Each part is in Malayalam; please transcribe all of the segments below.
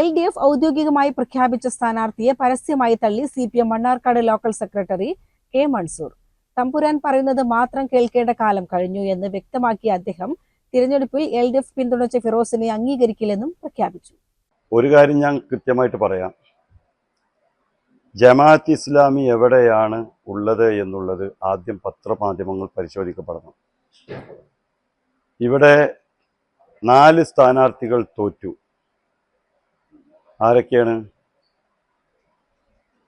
എൽ ഡി എഫ് ഔദ്യോഗികമായി പ്രഖ്യാപിച്ച സ്ഥാനാർത്ഥിയെ പരസ്യമായി തള്ളി C P M Mannarkkad local secretary K Mansoor തമ്പുരാൻ പറയുന്നത് മാത്രം കേൾക്കേണ്ട കാലം കഴിഞ്ഞു എന്ന് വ്യക്തമാക്കിയ അദ്ദേഹം തിരഞ്ഞെടുപ്പിൽ എൽ ഡി എഫ് പിന്തുണച്ച ഫിറോസിനെ അംഗീകരിക്കില്ലെന്നും പ്രഖ്യാപിച്ചു. ഒരു കാര്യം ഞാൻ കൃത്യമായിട്ട് പറയാം. ജമാഅത്ത് ഇസ്ലാമി എവിടെയാണ് ഉള്ളത് എന്നുള്ളത് ആദ്യം പത്രമാധ്യമങ്ങൾ പരിശോധിക്കപ്പെടണം. ഇവിടെ നാല് സ്ഥാനാർത്ഥികൾ തോറ്റു. ആരൊക്കെയാണ്?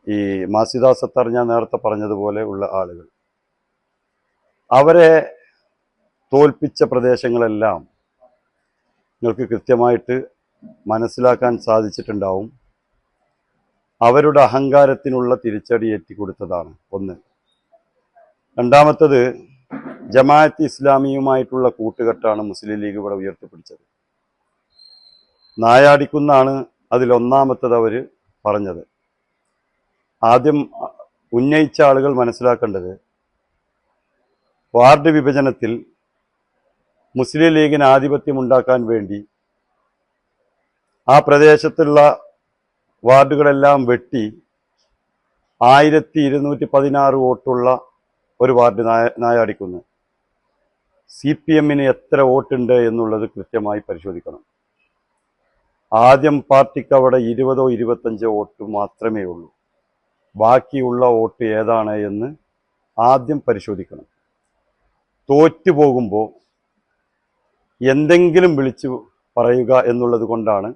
ഈ മാസിദ സത്താർ ഞാൻ നേരത്തെ പറഞ്ഞതുപോലെ ഉള്ള ആളുകൾ. അവരെ തോൽപ്പിച്ച പ്രദേശങ്ങളെല്ലാം നിങ്ങൾക്ക് കൃത്യമായിട്ട് മനസ്സിലാക്കാൻ സാധിച്ചിട്ടുണ്ടാവും. അവരുടെ അഹങ്കാരത്തിനുള്ള തിരിച്ചടി ഏറ്റിക്കൊടുത്തതാണ് ഒന്ന്. രണ്ടാമത്തത് ജമാഅത്ത് ഇസ്ലാമിയുമായിട്ടുള്ള കൂട്ടുകെട്ടാണ് മുസ്ലിം ലീഗ് ഇവിടെ ഉയർത്തിപ്പിടിച്ചത്. നായാടിക്കുന്നാണ് അതിലൊന്നാമത്തത് അവർ പറഞ്ഞത്. ആദ്യം ഉന്നയിച്ച ആളുകൾ മനസ്സിലാക്കേണ്ടത് വാർഡ് വിഭജനത്തിൽ മുസ്ലിം ലീഗിന് ആധിപത്യം ഉണ്ടാക്കാൻ വേണ്ടി ആ പ്രദേശത്തുള്ള വാർഡുകളെല്ലാം വെട്ടി ആയിരത്തി ഇരുന്നൂറ്റി പതിനാറ് വോട്ടുള്ള ഒരു വാർഡ് നായ നായാടിക്കുന്ന്. സി പി എമ്മിന് എത്ര വോട്ടുണ്ട് എന്നുള്ളത് കൃത്യമായി പരിശോധിക്കണം. ആദ്യം പാർട്ടിക്ക് അവിടെ ഇരുപതോ ഇരുപത്തഞ്ചോ വോട്ട് മാത്രമേ ഉള്ളൂ. ബാക്കിയുള്ള വോട്ട് ഏതാണ് എന്ന് ആദ്യം പരിശോധിക്കണം. തോറ്റു പോകുമ്പോൾ എന്തെങ്കിലും വിളിച്ചു പറയുക എന്നുള്ളത് കൊണ്ടാണ്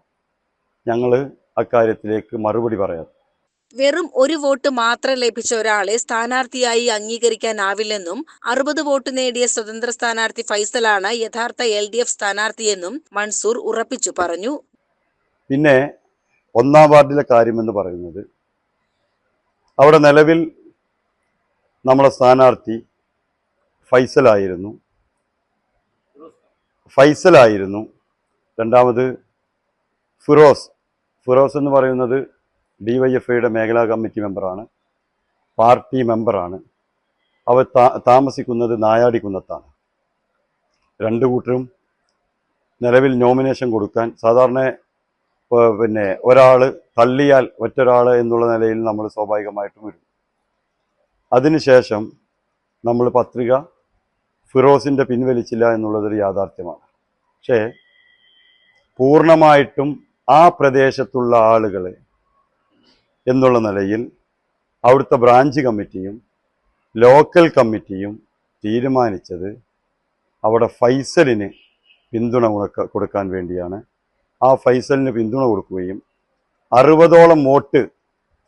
ഞങ്ങൾ അക്കാര്യത്തിലേക്ക് മറുപടി പറയാം വെറും ഒരു വോട്ട് മാത്രം ലഭിച്ച ഒരാളെ സ്ഥാനാർത്ഥിയായി അംഗീകരിക്കാനാവില്ലെന്നും അറുപത് വോട്ട് നേടിയ സ്വതന്ത്ര സ്ഥാനാർത്ഥി ഫൈസലാണ് യഥാർത്ഥ എൽ ഡി എഫ് സ്ഥാനാർത്ഥിയെന്നും മൻസൂർ ഉറപ്പിച്ചു പറഞ്ഞു. പിന്നെ ഒന്നാം വാർഡിലെ കാര്യമെന്ന് പറയുന്നത് അവിടെ നിലവിൽ നമ്മളെ സ്ഥാനാർത്ഥി ഫൈസലായിരുന്നു. ഫൈസലായിരുന്നു. രണ്ടാമത് ഫിറോസ്. ഫിറോസ് എന്ന് പറയുന്നത് ഡി വൈ എഫ് ഐയുടെ മേഖലാ കമ്മിറ്റി മെമ്പറാണ്. പാർട്ടി മെമ്പറാണ്. അവർ താ താമസിക്കുന്നത് നായാടിക്കുന്നത്താണ് രണ്ടു കൂട്ടരും നിലവിൽ നോമിനേഷൻ കൊടുക്കാൻ സാധാരണ പിന്നെ ഒരാൾ തള്ളിയാൽ മറ്റൊരാൾ എന്നുള്ള നിലയിൽ നമ്മൾ സ്വാഭാവികമായിട്ടും വരും. അതിനുശേഷം നമ്മൾ പത്രിക ഫിറോസിന്റെ പിൻവലിച്ചില്ല എന്നുള്ളതൊരു യാഥാർത്ഥ്യമാണ്. പക്ഷേ പൂർണമായിട്ടും ആ പ്രദേശത്തുള്ള ആളുകൾ എന്നുള്ള നിലയിൽ അവിടുത്തെ ബ്രാഞ്ച് കമ്മിറ്റിയും ലോക്കൽ കമ്മിറ്റിയും തീരുമാനിച്ചത് അവിടെ ഫൈസലിന് പിന്തുണ കൊടുക്കാൻ വേണ്ടിയാണ് ആ ഫൈസലിന് പിന്തുണ കൊടുക്കുകയും അറുപതോളം വോട്ട്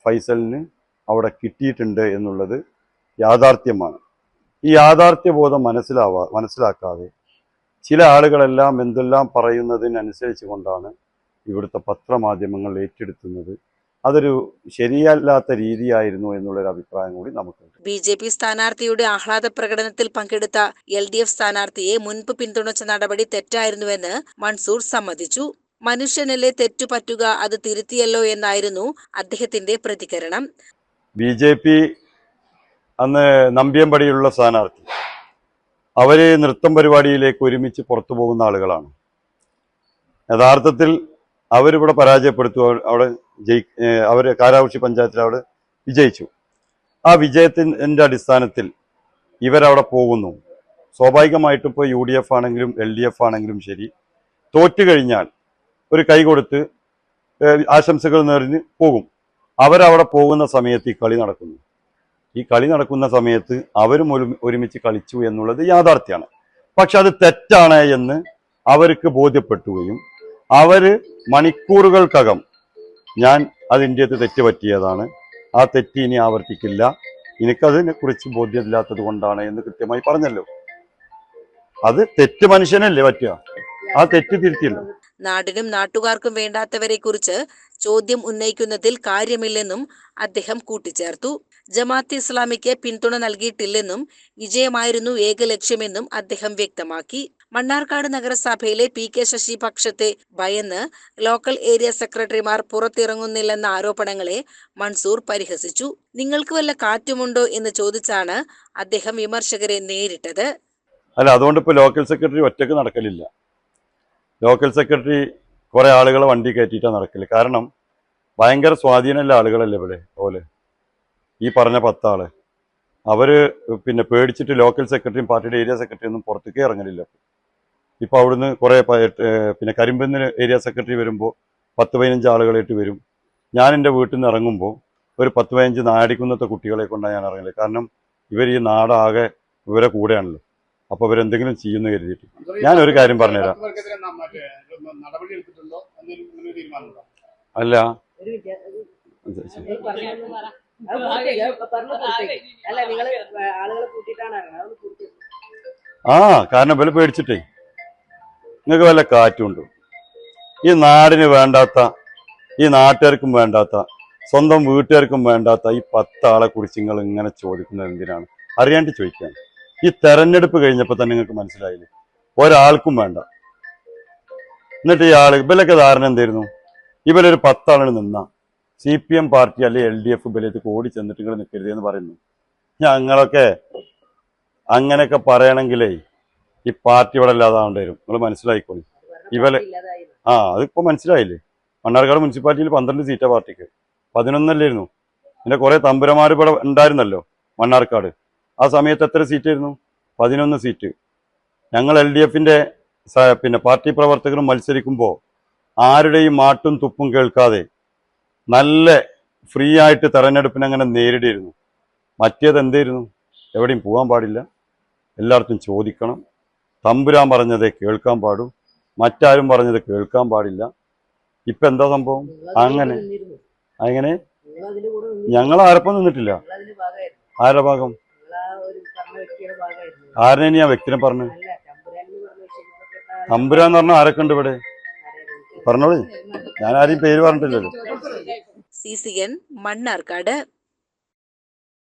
ഫൈസലിന് അവിടെ കിട്ടിയിട്ടുണ്ട് എന്നുള്ളത് യാഥാർത്ഥ്യമാണ്. ഈ യാഥാർത്ഥ്യബോധം മനസ്സിലാവാ മനസ്സിലാക്കാതെ ചില ആളുകളെല്ലാം എന്തെല്ലാം പറയുന്നതിനനുസരിച്ച് കൊണ്ടാണ് ഇവിടുത്തെ പത്രമാധ്യമങ്ങൾ ഏറ്റെടുക്കുന്നത്. അതൊരു ശരിയല്ലാത്ത രീതിയായിരുന്നു എന്നുള്ളൊരു അഭിപ്രായം കൂടി നമുക്കുണ്ട്. ബി ജെ പി സ്ഥാനാർത്ഥിയുടെ ആഹ്ലാദ പ്രകടനത്തിൽ പങ്കെടുത്ത എൽ ഡി എഫ് സ്ഥാനാർത്ഥിയെ മുൻപ് പിന്തുണച്ച നടപടി തെറ്റായിരുന്നുവെന്ന് മൻസൂർ സമ്മതിച്ചു. മനുഷ്യനല്ലേ തെറ്റു പറ്റുക അത് തിരുത്തിയല്ലോ എന്നായിരുന്നു അദ്ദേഹത്തിന്റെ പ്രതികരണം. ബി ജെ പി അന്ന് നമ്പ്യമ്പടിയിലുള്ള സ്ഥാനാർത്ഥി. അവർ നൃത്തം പരിപാടിയിലേക്ക് ഒരുമിച്ച് പുറത്തു പോകുന്ന ആളുകളാണ്. യഥാർത്ഥത്തിൽ അവരിവിടെ പരാജയപ്പെടുത്തു. അവിടെ ജയി അവർ കാരാകുർശി പഞ്ചായത്തിൽ അവിടെ വിജയിച്ചു. ആ വിജയത്തിന്റെ അടിസ്ഥാനത്തിൽ ഇവരവിടെ പോകുന്നു. സ്വാഭാവികമായിട്ടും ഇപ്പോൾ യു ഡി എഫ് ആണെങ്കിലും എൽ ഡി എഫ് ആണെങ്കിലും ശരി. തോറ്റു കഴിഞ്ഞാൽ ഒരു കൈ കൊടുത്ത് ആശംസകൾ നിറഞ്ഞ് പോകും. അവരവിടെ പോകുന്ന സമയത്ത് ഈ കളി നടക്കുന്നു. ഈ കളി നടക്കുന്ന സമയത്ത് അവരും ഒരു- ഒരുമിച്ച് കളിച്ചു എന്നുള്ളത് യാഥാർത്ഥ്യമാണ്. പക്ഷെ അത് തെറ്റാണ് എന്ന് അവർക്ക് ബോധ്യപ്പെട്ടുകയും അവർ മണിക്കൂറുകൾക്കകം ഞാൻ അതിന്റെ അത് തെറ്റ് പറ്റിയതാണ് ആ തെറ്റ് ഇനി ആവർത്തിക്കില്ല. എനിക്കതിനെ കുറിച്ച് ബോധ്യമില്ലാത്തത് കൊണ്ടാണ് എന്ന് കൃത്യമായി പറഞ്ഞല്ലോ. അത് തെറ്റ് മനുഷ്യനല്ലേ പറ്റുക? ആ തെറ്റ് നാടിനും നാട്ടുകാർക്കും വേണ്ടാത്തവരെ കുറിച്ച് ചോദ്യം ഉന്നയിക്കുന്നതിൽ കാര്യമില്ലെന്നും അദ്ദേഹം കൂട്ടിച്ചേർത്തു. ജമാഅത്ത് ഇസ്ലാമിക്ക് പിന്തുണ നൽകിയിട്ടില്ലെന്നും വിജയമായിരുന്നു ഏക ലക്ഷ്യമെന്നും അദ്ദേഹം വ്യക്തമാക്കി. മണ്ണാർക്കാട് നഗരസഭയിലെ പി കെ ശശി പക്ഷത്തെ ഭയന്ന് ലോക്കൽ ഏരിയ സെക്രട്ടറിമാർ പുറത്തിറങ്ങുന്നില്ലെന്ന ആരോപണങ്ങളെ മൻസൂർ പരിഹസിച്ചു. നിങ്ങൾക്ക് വല്ല കാറ്റുമുണ്ടോ? എന്ന് ചോദിച്ചാണ് അദ്ദേഹം വിമർശകരെ നേരിട്ടത്. അല്ല അതുകൊണ്ട് ഇപ്പോൾ ലോക്കൽ സെക്രട്ടറി ഒറ്റയ്ക്ക് നടക്കലില്ല. ലോക്കൽ സെക്രട്ടറി കുറേ ആളുകളെ വണ്ടി കയറ്റിയിട്ടാണ് നടക്കൽ. കാരണം ഭയങ്കര സ്വാധീനമുള്ള ആളുകളല്ലേ ഇവിടെ? ഓൽ. ഈ പറഞ്ഞ പത്താൾ. അവർ പിന്നെ പേടിച്ചിട്ട് ലോക്കൽ സെക്രട്ടറിയും പാർട്ടിയുടെ ഏരിയ സെക്രട്ടറിയും ഒന്നും പുറത്തേക്ക് ഇറങ്ങലില്ല. ഇപ്പൊ അവിടുന്ന് കുറേ പിന്നെ കരിമ്പന്ന് ഏരിയ സെക്രട്ടറി വരുമ്പോൾ പത്ത് പതിനഞ്ച് ആളുകളായിട്ട് വരും. ഞാൻ എന്റെ വീട്ടിൽ നിന്ന് ഇറങ്ങുമ്പോൾ ഒരു പത്ത് പതിനഞ്ച് നാടിക്കുന്നത്തെ കുട്ടികളെ കൊണ്ടാണ് ഞാൻ ഇറങ്ങൽ. കാരണം ഇവർ ഈ നാടാകെ ഇവരെ കൂടെയാണല്ലോ. അപ്പൊ ഇവരെന്തെങ്കിലും ചെയ്യുന്ന കരുതിയിട്ട്. ഞാൻ ഒരു കാര്യം പറഞ്ഞുതരാം. അല്ല. ആ കാരണം വില പേടിച്ചിട്ടേ. നിങ്ങൾക്ക് വല്ല കാറ്റുണ്ടോ? ഈ നാടിന് വേണ്ടാത്ത ഈ നാട്ടുകാർക്കും വേണ്ടാത്ത സ്വന്തം വീട്ടുകാർക്കും വേണ്ടാത്ത ഈ പത്താളെ കുറിച്ച് നിങ്ങൾ ഇങ്ങനെ ചോദിക്കുന്നത് എന്തിനാണ്? അറിയാണ്ട് ചോദിക്കാൻ. ഈ തെരഞ്ഞെടുപ്പ് കഴിഞ്ഞപ്പോൾ തന്നെ നിങ്ങൾക്ക് മനസ്സിലായില്ലേ? ഒരാൾക്കും വേണ്ട. എന്നിട്ട് ഈ ആൾ ഇവലൊക്കെ ധാരണ എന്തായിരുന്നു? ഇവലൊരു പത്താളിന് നിന്ന. സി പി എം പാർട്ടി അല്ലെങ്കിൽ എൽ ഡി എഫ് ഇവലേക്ക് ഓടി ചെന്നിട്ട് നിങ്ങൾ നിൽക്കരുത് എന്ന് പറയുന്നു. ഞങ്ങളൊക്കെ അങ്ങനെയൊക്കെ പറയണമെങ്കിലേ ഈ പാർട്ടി ഇവിടെ ഇല്ലാതാവേണ്ടി വരും. നിങ്ങൾ മനസ്സിലായിക്കോളി. ഇവലെ- ആ അതിപ്പോ മനസ്സിലായില്ലേ? മണ്ണാർക്കാട് മുനിസിപ്പാലിറ്റിയിൽ പന്ത്രണ്ട് സീറ്റാ പാർട്ടിക്ക്. പതിനൊന്നല്ലായിരുന്നു. പിന്നെ കുറെ തമ്പുരമാർ ഇവിടെ ഉണ്ടായിരുന്നല്ലോ മണ്ണാർക്കാട്. ആ സമയത്ത് എത്ര സീറ്റായിരുന്നു? പതിനൊന്ന് സീറ്റ്. ഞങ്ങൾ എൽ ഡി എഫിന്റെ പിന്നെ പാർട്ടി പ്രവർത്തകരും മത്സരിക്കുമ്പോൾ ആരുടെയും മാട്ടും തുപ്പും കേൾക്കാതെ നല്ല ഫ്രീ ആയിട്ട് തെരഞ്ഞെടുപ്പിനെ അങ്ങനെ നേരിടിയിരുന്നു. മറ്റേത് എന്തായിരുന്നു? എവിടെയും പോകാൻ പാടില്ല. എല്ലായിടത്തും ചോദിക്കണം. തമ്പുരാൻ പറഞ്ഞത് കേൾക്കാൻ പാടൂ. മറ്റാരും പറഞ്ഞത് കേൾക്കാൻ പാടില്ല. ഇപ്പം എന്താ സംഭവം? അങ്ങനെ. അങ്ങനെ. ഞങ്ങൾ ആരപ്പം നിന്നിട്ടില്ല? ആരുടെ ഭാഗം? ആരനെ ഞാൻ വ്യക്തിനെ പറഞ്ഞു തമ്പുരാൻ എന്ന് പറഞ്ഞ വിഷയത്തിൽപ്പെട്ട തമ്പുരാന്ന് പറഞ്ഞ ആരൊക്കെ ഉണ്ട് ഇവിടെ? പറഞ്ഞോളൂ. ഞാൻ ആരെയും പേര് പറഞ്ഞിട്ടില്ലല്ലോ. C C N Mannarkkad